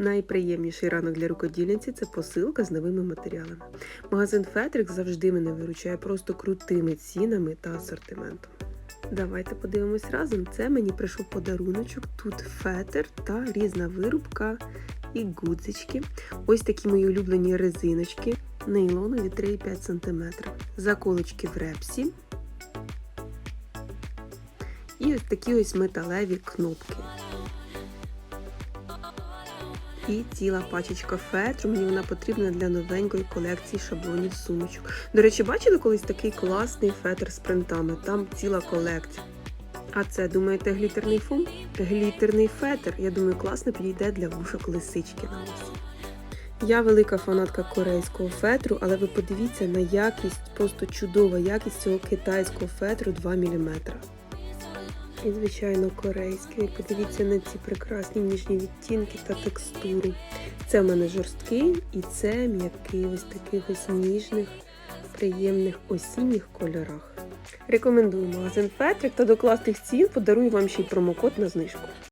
Найприємніший ранок для рукодільниці це посилка з новими матеріалами. Магазин Фетрик завжди мене виручає просто крутими цінами та асортиментом. Давайте подивимось разом. Це мені прийшов подаруночок. Тут фетр та різна вирубка і гудзички. Ось такі мої улюблені резиночки, нейлонові 3,5 см, заколочки в репсі. І ось такі ось металеві кнопки. І ціла пачечка фетру. Мені вона потрібна для новенької колекції шаблонів сумочок. До речі, бачили колись такий класний фетр з принтами? Там ціла колекція. А це, думаєте, глітерний фум? Глітерний фетр. Я думаю, класно підійде для вушок лисички на осінь. Я велика фанатка корейського фетру, але ви подивіться на якість, просто чудова якість цього китайського фетру 2 мм. І, звичайно, корейський. Подивіться на ці прекрасні ніжні відтінки та текстуру. Це в мене жорсткий і це м'який ось таких ось ніжних, приємних осінніх кольорах. Рекомендую магазин Фетрик та до класних цін подарую вам ще й промокод на знижку.